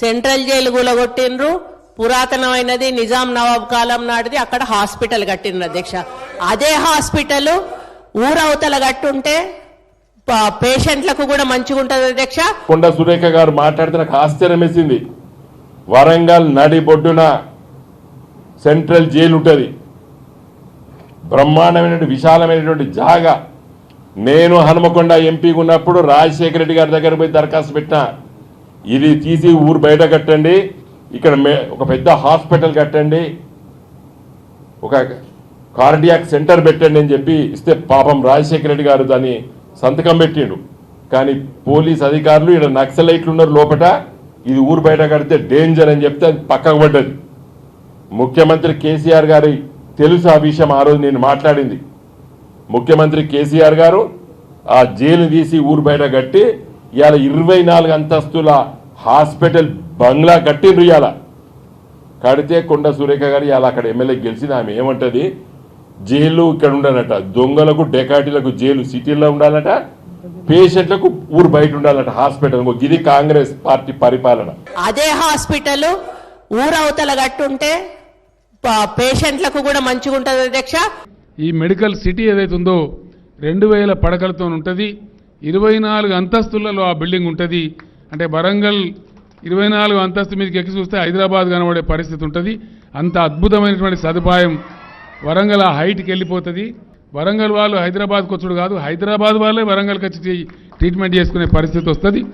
Central jail కూలగొట్టిండ్రు పురాతనమైనది నిజాం నవాబ్ కాలం నాటిది. అక్కడ హాస్పిటల్ కట్టిండ్రు అధ్యక్ష. అదే హాస్పిటల్ ఊరవతల కట్టుంటే పేషెంట్లకు కూడా మంచిగా ఉంటుంది అధ్యక్ష. కొండ సురేఖ గారు మాట్లాడితే నాకు ఆశ్చర్యం వేసింది. వరంగల్ నడి బొడ్డున సెంట్రల్ జైలు ఉంటుంది. బ్రహ్మాండమైనటువంటి విశాలమైనటువంటి జాగా. నేను హనుమకొండ ఎంపీగా ఉన్నప్పుడు రాజశేఖర రెడ్డి గారి దగ్గర పోయి దరఖాస్తు పెట్టిన. ఇది తీసి ఊరు బయట కట్టండి. ఇక్కడ మే- ఒక పెద్ద హాస్పిటల్ కట్టండి. ఒక కార్డియాక్ సెంటర్ పెట్టండి అని చెప్పి ఇస్తే పాపం రాజశేఖర రెడ్డి గారు దాన్ని సంతకం పెట్టిండు. కానీ పోలీస్ అధికారులు ఇక్కడ నక్సలైట్లు ఉన్నారు లోపట. ఇది ఊరు బయట కడితే డేంజర్ అని చెప్తే అది పక్కకు పడ్డది. ముఖ్యమంత్రి కేసీఆర్ గారి తెలుసు ఆ విషయం ఆ రోజు నేను మాట్లాడింది. ముఖ్యమంత్రి కేసీఆర్ గారు ఆ జైలు తీసి ఊరు బయట కట్టి ఇవాళ ఇరవై నాలుగు అంతస్తుల హాస్పిటల్ బంగ్లా కట్టిండ్రు ఇవాళ కడితే కొండ సురేఖ గారు ఇవాళ అక్కడ ఎమ్మెల్యే గెలిచిన ఆమె ఏమంటది? జైలు ఇక్కడ ఉండాలట. దొంగలకు డెకాటీలకు జైలు సిటీలో ఉండాలట. పేషెంట్లకు ఊరు బయట ఉండాలట హాస్పిటల్. ఇది కాంగ్రెస్ పార్టీ పరిపాలన. అదే హాస్పిటల్ ఊరవతల కట్టుంటే ప- పేషెంట్లకు కూడా మంచిగా ఉంటుంది అధ్యక్ష. ఈ మెడికల్ సిటీ ఏదైతే ఉందో రెండు వేల పడకలతో ఉంటుంది ఇరవై నాలుగు అంతస్తులలో ఆ బిల్డింగ్ ఉంటుంది. అంటే వరంగల్ ఇరవై నాలుగు అంతస్తు మీదకి ఎక్కి చూస్తే హైదరాబాద్ కనబడే పరిస్థితి ఉంటుంది. అంత అద్భుతమైనటువంటి సదుపాయం వరంగల్ ఆ హైట్కి వెళ్ళిపోతుంది. వరంగల్ వాళ్ళు హైదరాబాద్కి వచ్చుడు కాదు. హైదరాబాద్ వాళ్ళే వరంగల్కి వచ్చి ట్రీట్మెంట్ చేసుకునే పరిస్థితి వస్తుంది.